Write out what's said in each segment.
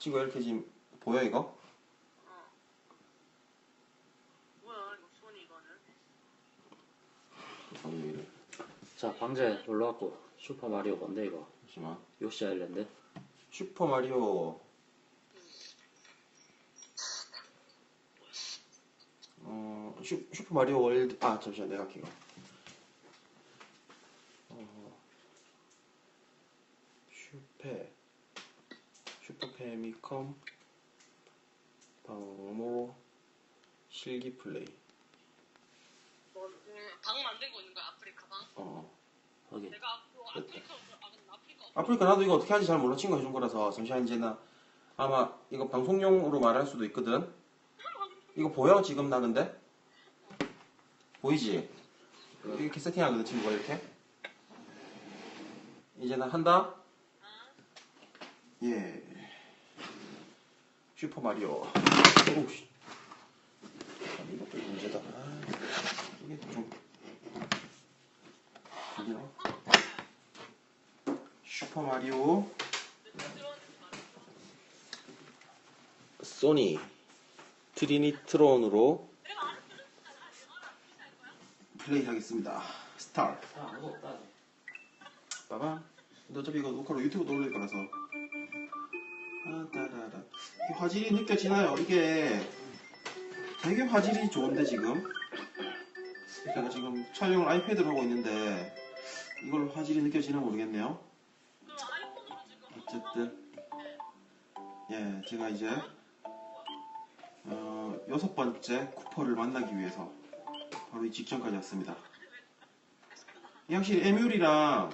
친구 이렇게 지금 보여 이거? 어. 뭐야 이거 소니 이거는? 정리를 자 방제 놀러 왔고 슈퍼 마리오 뭔데 이거? 잠시만. 요시 아일랜드? 슈퍼 마리오. 어 슈, 슈퍼 마리오 월드 아 잠시만 내가 키가 어, 슈페. 슈퍼 페미컴? 방모 실기 플레이. 뭐, 음, 방 만들고 있는 거야 아프리카 방? 어 확인 내가 앞으로 아프리카 아 아프리카 아프리카 나도 이거 어떻게 하는지 잘 몰라. 친구가 해준 거라서. 잠시만 이제 나 아마 이거 방송용으로 말할 수도 있거든. 이거 보여? 지금 나 근데? 보이지? 이렇게 세팅하거든 친구가 이렇게. 이제 나 한다? 예 슈퍼 마리오 오우 씨 아, 이것도 문제다 아, 이게 좀 들리나 슈퍼 마리오 소니 트리니트론으로 플레이 하겠습니다. 스타트. 아 아무도 없다 봐봐. 근데 어차피 이거 녹화로 유튜브 올릴 거라서. 이 화질이 느껴지나요? 이게 되게 화질이 좋은데 지금. 제가 지금 촬영을 아이패드로 하고 있는데 이걸 화질이 느껴지나 모르겠네요. 어쨌든 예, 제가 이제 어, 여섯 번째 쿠퍼를 만나기 위해서 바로 이 직전까지 왔습니다. 이 확실히 에뮬이랑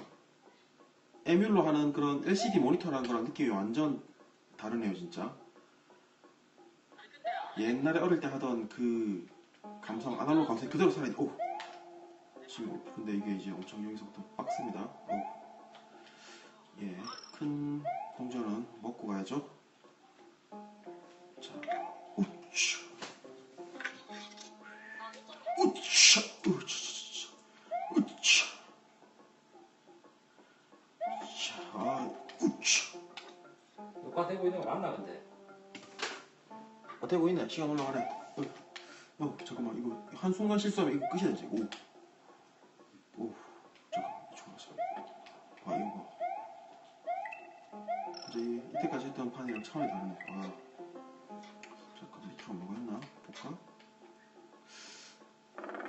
에뮬로 하는 그런 LCD 모니터랑 거랑 느낌이 완전 다르네요, 진짜. 옛날에 어릴 때 하던 그 감성, 아날로그 감성이 그대로 살아있, 오! 지금, 근데 이게 이제 엄청 여기서부터 빡습니다. 오. 예, 큰 동전은 먹고 가야죠. 아, 되고 있네. 시간 올라가네. 어, 어, 잠깐만. 이거 한순간 실수하면 이거 끝이 되지. 오. 오. 잠깐만. 좋았어. 아, 이거 봐. 이제 이- 이때까지 했던 판이랑 차원이 다르네. 아. 잠깐, 밑으로 뭐가 있나? 볼까?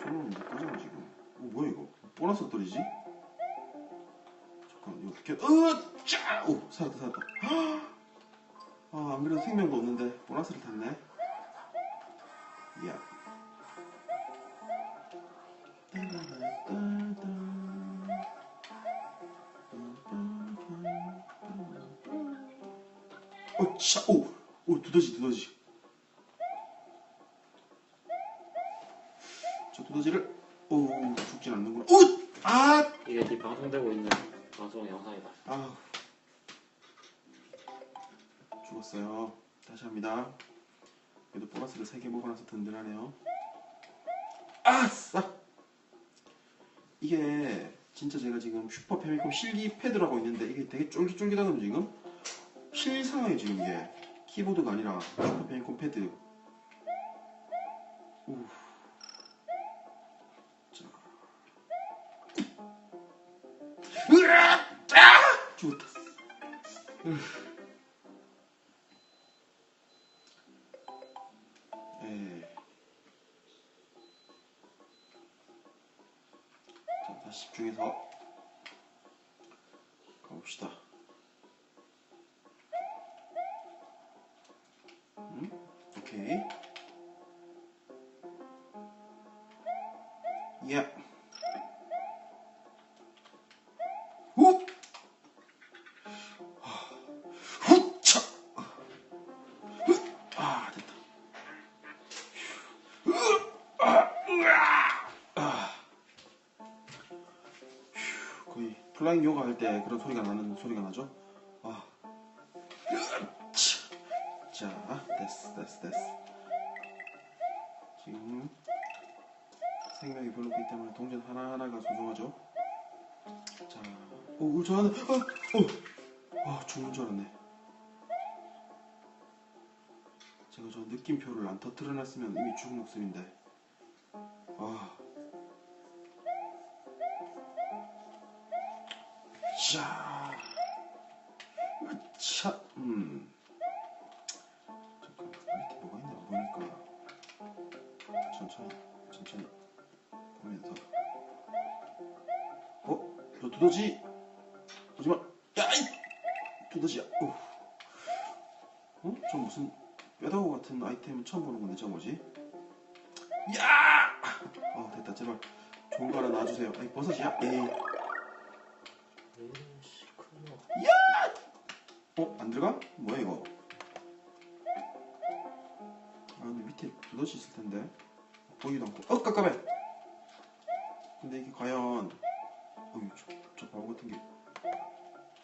저는 못 가잖아, 지금. 오, 뭐야, 이거? 보너스 떨이지? 잠깐, 이거 어떻게, 으! 짜! 오, 살았다, 살았다. 아, 안 그래도 생명도 없는데 보너스를 탔네. 저 두더지를, 오, 죽진 않는구나. 오, 아, 이게 네 방송되고 있는 방송 영상이다 아 죽었어요. 다시 합니다. 그래도 보너스를 3개 먹어놔서 든든하네요. 아싸! 이게 진짜 제가 지금 슈퍼 패미컴 실기 패드로 하고 있는데 이게 되게 쫄깃쫄깃하거든요 지금. 실 상황이 지금 이게 키보드가 아니라 슈퍼 패미컴 패드. 우. 예. 자, 다시 집중해서 가봅시다. 거의 플라잉 요가 할 때 그런 소리가 나는 소리가 나죠? 아. 자, 됐어, 됐어, 됐어. 지금 생명이 없기 때문에 동전 하나하나가 소중하죠? 자, 오, 저 하나, 아, 어, 아, 죽는 줄 알았네. 제가 저 느낌표를 안 터트려 놨으면 이미 죽은 목숨인데. 아. 자. 차. 음. 잠깐 밑에 뭐가 있나 보니까. 천천히, 천천히. 보면서. 어? 너 두더지? 하지마. 야, 이 두더지야. 어? 어? 저 무슨 뼈다구 같은 아이템 처음 보는 건데 저 뭐지? 야! 어 됐다 제발 좋은 거 하나 놔주세요. 아니 버섯이야? 에이. 큰일 어? 안 들어가? 뭐야 이거? 아 근데 밑에 두더지 있을 텐데 보이기도 않고 어 깜깜해 근데 이게 과연 어이 저, 저 바보 같은 게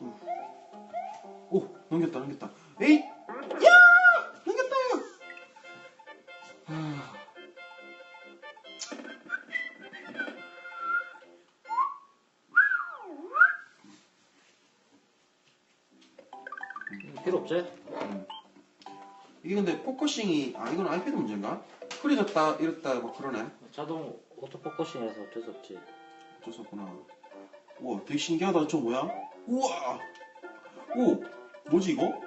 어. 오 넘겼다 넘겼다 에이 필요 없지? 이게 근데 포커싱이 아 이건 아이패드 문제인가? 흐려졌다 이랬다 막 그러네. 자동 오토포커싱해서 어쩔 수 없지. 어쩔 수 없구나. 우와 되게 신기하다. 저 뭐야? 우와! 오! 뭐지 이거?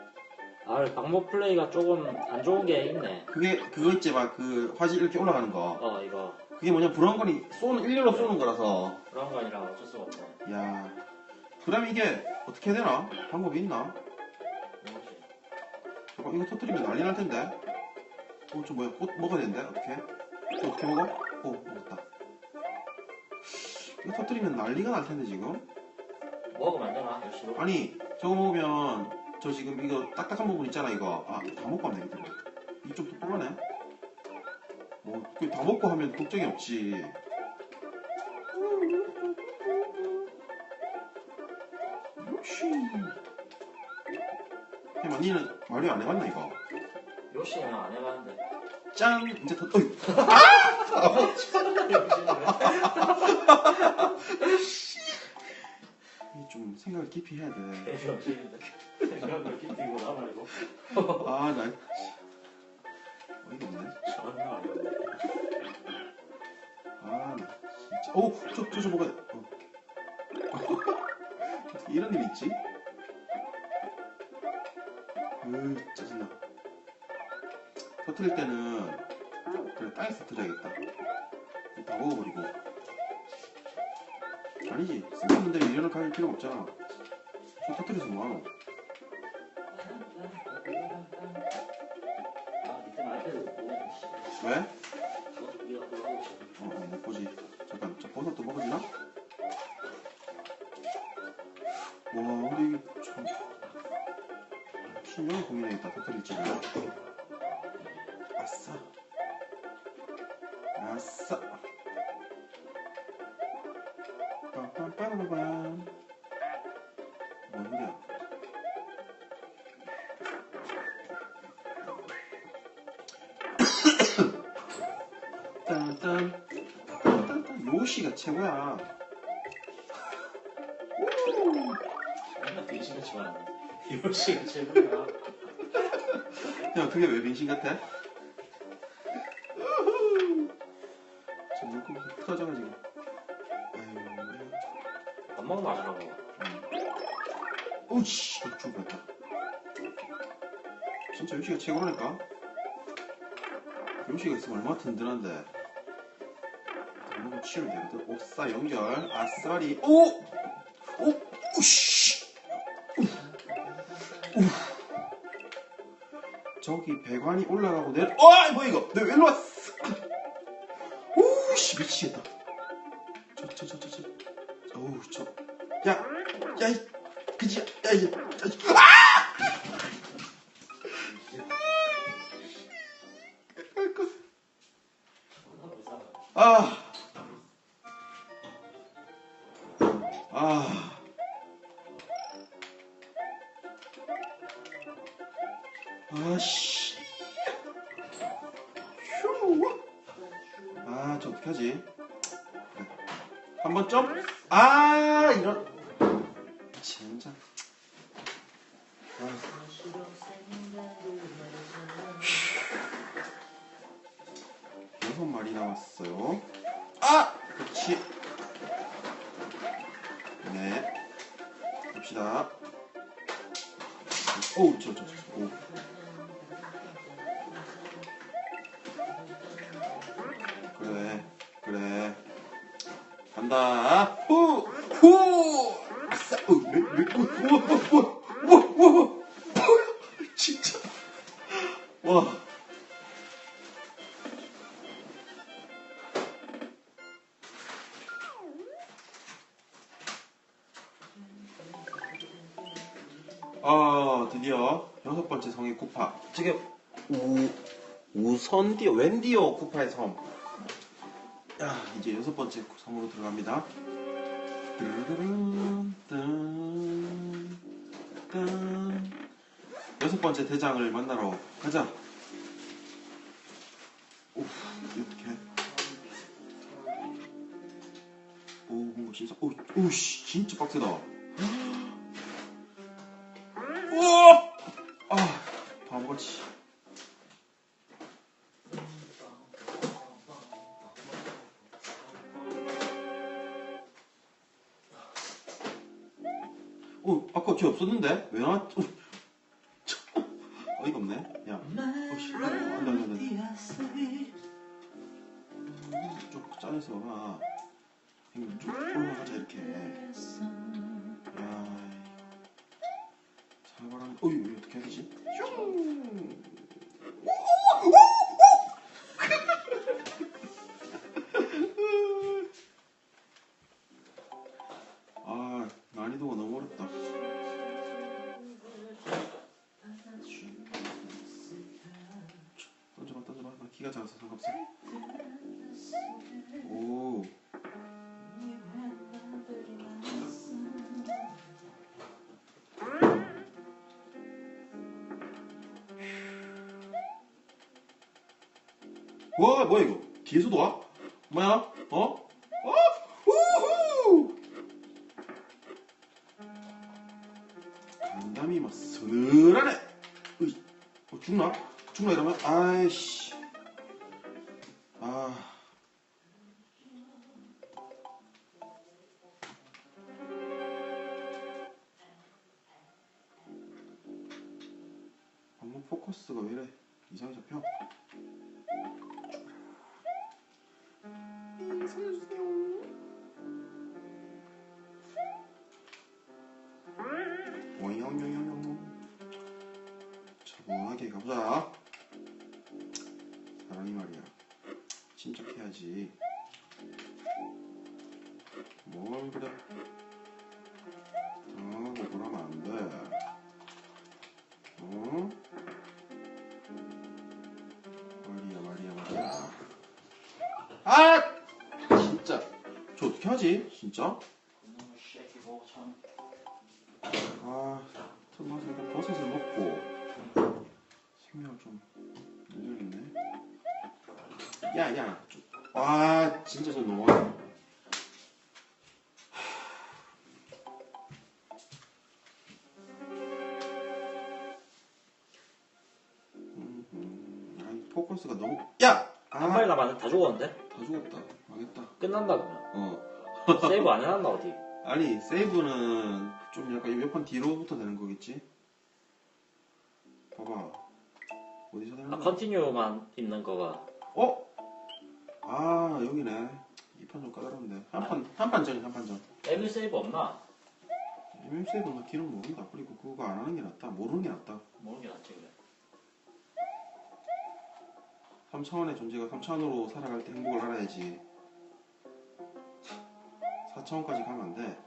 아 방법 플레이가 조금 안 좋은 게 있네. 그게 그거 있지 막 그 화질 이렇게 올라가는 거. 어 이거. 그게 뭐냐? 브라운관이 쏘는 일렬로 쏘는 거라서. 아니라 어쩔 수가 없네. 야. 그럼 이게 어떻게 해야 되나? 방법이 있나? 잠깐 이거 터뜨리면 난리 날 텐데. 어 저 뭐야? 꽃 먹어야 되는데? 어떻게? 저 어떻게 먹어? 오 먹었다. 이거 터뜨리면 난리가 날 텐데 지금? 먹으면 안 되나? 열심히 아니 저거 먹으면 저 지금 이거 딱딱한 부분 있잖아 이거. 아 다 먹고 하면 되겠다 이쪽 또 뽑아내 뭐다 먹고 하면 걱정이 없지 마리오 안 해봤나 이거? 요시는 안 해봤는데. 짠! 이제 더 어이 이좀 생각을 깊이 해야 돼. 대병신인데 생각을 깊이고 나말고 아 나. 어이가 없네. 전혀 안 해봤네 아, 나 진짜. 오, 저, 저, 저 돼. 어. 이런 일이 있지? 으, 짜증나. 터트릴 때는, 그래, 땅에서 터트려야겠다. 다 먹어버리고. 아니지, 쓸데없는데 이런을 가질 필요가 없잖아. 저 터트려서 뭐하노? 왜? 어, 어, 못 보지. 잠깐, 저 버섯도 먹어지나? 신경을 고민해야겠다, 터뜨릴지를. 아싸. 아싸. 빰빰빠라밤. 뭔 소리야? 딴딴. 딴딴. 요시가 최고야. 말하네 요시가 최고야 야, 그게 왜 빙신 같아? 저 물고기 터져가지고. 아유, 밥 먹으면 맛있라고 오씨, 죽을 뻔했다. 진짜 요시가 최고라니까? 요시가 있으면 얼마나 든든한데. 너무 치우면 되거든. 옥사 연결, 아싸리, 오! 오! 우씨! 저기 배관이 올라가고 내려, 어! 뭐야 이거? 내왜 일로 왔어? 오씨, 미치겠다. 저, 저, 저, 저, 저. 어우, 저. 야, 야, 이, 그지, 야, 이, 야, 이, 아! 아. 마리 남았어요. 아! 그렇지. 네. 봅시다. 오우, 저, 저, 저, 오. 그래, 그래. 간다. 아, 드디어 여섯 번째 성의 쿠파. 지금 우 우선디오 웬디오 쿠파의 섬. 야, 이제 여섯 번째 섬으로 들어갑니다. 뚜루루룬, 딴, 딴. 여섯 번째 대장을 만나러 가자. 오, 이렇게. 오, 진짜, 오, 오, 씨, 진짜 빡세다. 어, 아까 쟤 없었는데? 왜 나왔, 어, 참, 어이가 없네. 야, 어, 씨, 안 돼, 안 돼, 안 돼. 좀 짜내서 봐봐. 형님, 좀 올라가자, 이렇게. 오. 와, 뭐야 이거? 뒤에서도 와? 뭐야? 어? 포커스가 왜 이래? 이상하게 잡혀? 오잉오잉오 어떻게 하지? 진짜? 아, 틈나서 일단 버섯을 먹고 생명을 좀 늘려야겠네. 야, 야, 좀, 와, 진짜 좀 너무하네. 음, 음, 아이, 포커스가 너무, 야! 아, 한 마리 남았는데 다 죽었는데? 다 죽었다. 망했다. 끝난다 그러면. 어. 세이브 안 해놨나 어디? 아니, 세이브는 좀 약간 몇판 뒤로부터 되는 거겠지? 봐봐. 어디서 되는 아 거야? 컨티뉴만 있는 거가 어? 아, 여기네. 이 판 좀 까다로운데. 한 판, 한 판 전이 한 판 전. 에밀 세이브 없나? MM 세이브는 기능 모른다. 그리고 그거 안 하는 게 낫다. 모르는 게 낫다. 모르는 게 낫지 그래. 3차원의 존재가 3차원으로 살아갈 때 행복을 알아야지. 4차원까지 가면 안 돼.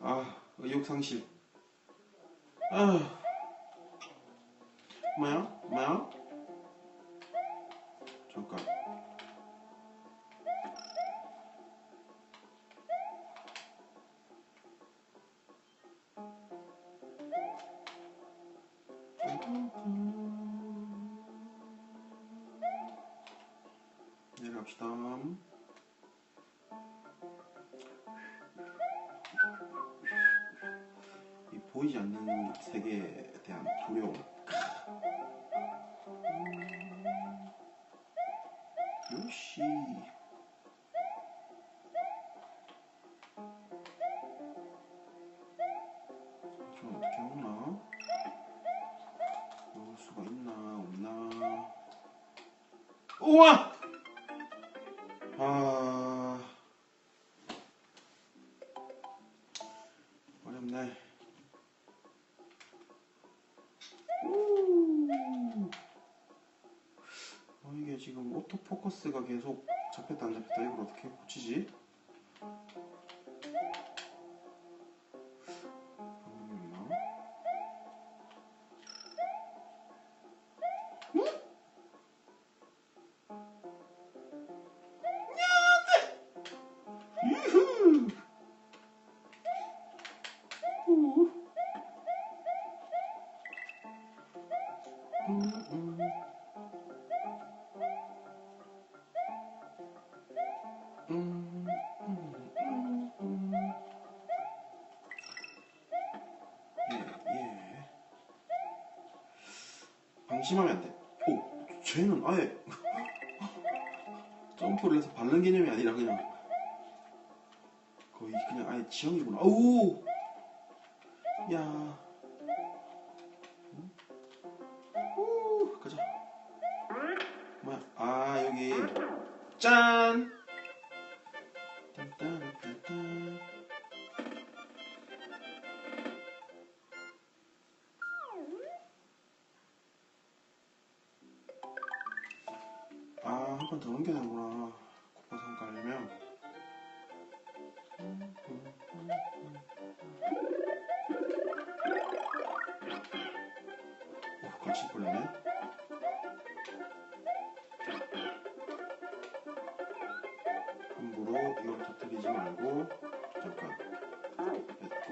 아, 의욕 상실. 아. 뭐야? 뭐야? 잠깐. 우와! 아 어렵네. 우. 어, 이게 지금 오토포커스가 계속 잡혔다 안 잡혔다 이걸 어떻게 고치지? 방심하면 안 돼. 오, 쟤는 아예 점프를 해서 밟는 개념이 아니라 그냥 거의 그냥 아예 지형이구나. 아우! 야. 음? 우, 가자. 뭐야? 아, 여기. 짠!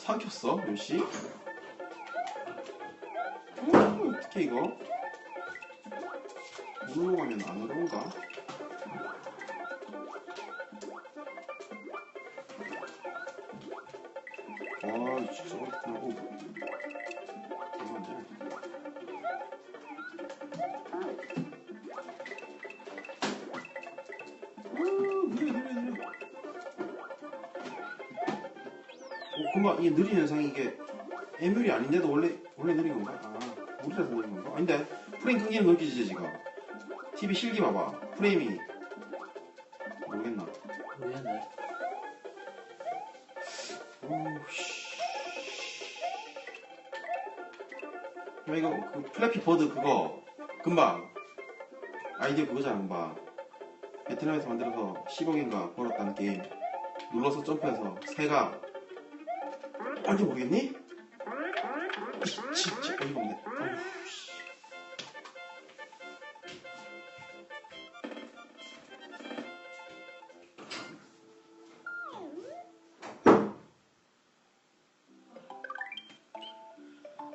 사귀었어? 몇 시? 음, 어떻게 이거? 물로 가면 안 어려운가? 와, 진짜 어렵구나. 금방 이게 느린 현상이 이게 애물이 아닌데도 원래 원래 느린 건가? 아, 우리라서 느린 건가? 아닌데 프레임 크기는 느끼지 지금. TV 실기 봐봐. 프레임이 모르겠나? 모르겠네. 오씨. 야, 이거 그 플래피 버드 그거 금방 아이디어 그거잖아 금방 베트남에서 만들어서 10억인가 벌었다는 게임 눌러서 점프해서 새가 알게 모르겠니? 이, 진짜 어이가 없네.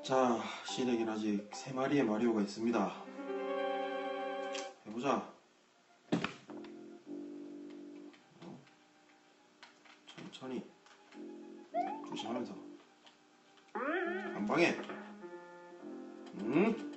자, 시댁엔 아직 세 마리의 마리오가 있습니다. 해보자. 어? 천천히. 조심하면서. 한 방에. 응?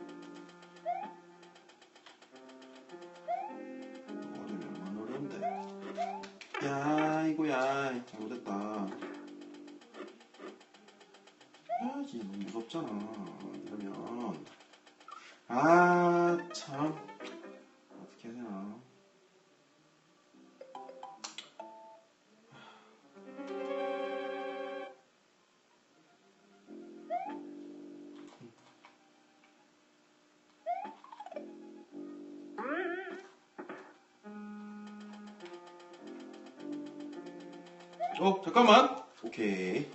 어 잠깐만. 오케이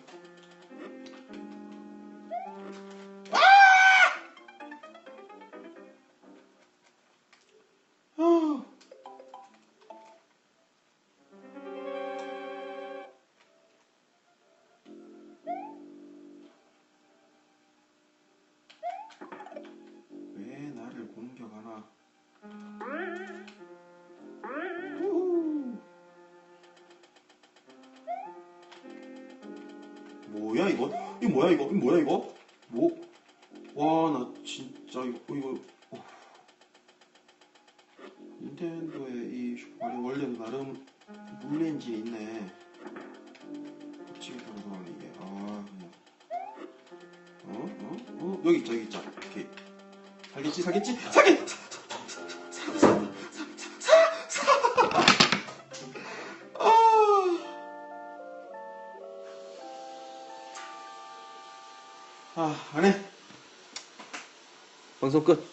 뭐야 이거? 이거 뭐야 이거? 이거 뭐야 이거? 뭐? 와 나 진짜 이거 이거 어. 닌텐도의 이 슈퍼마리오 원래는 나름 엔진이 있네 어찌 보면 이게 아 그냥 어? 어? 어? 여기 있자 여기 있자 오케이 살겠지 살겠지 살겠 아, 안 해. 방송 끝.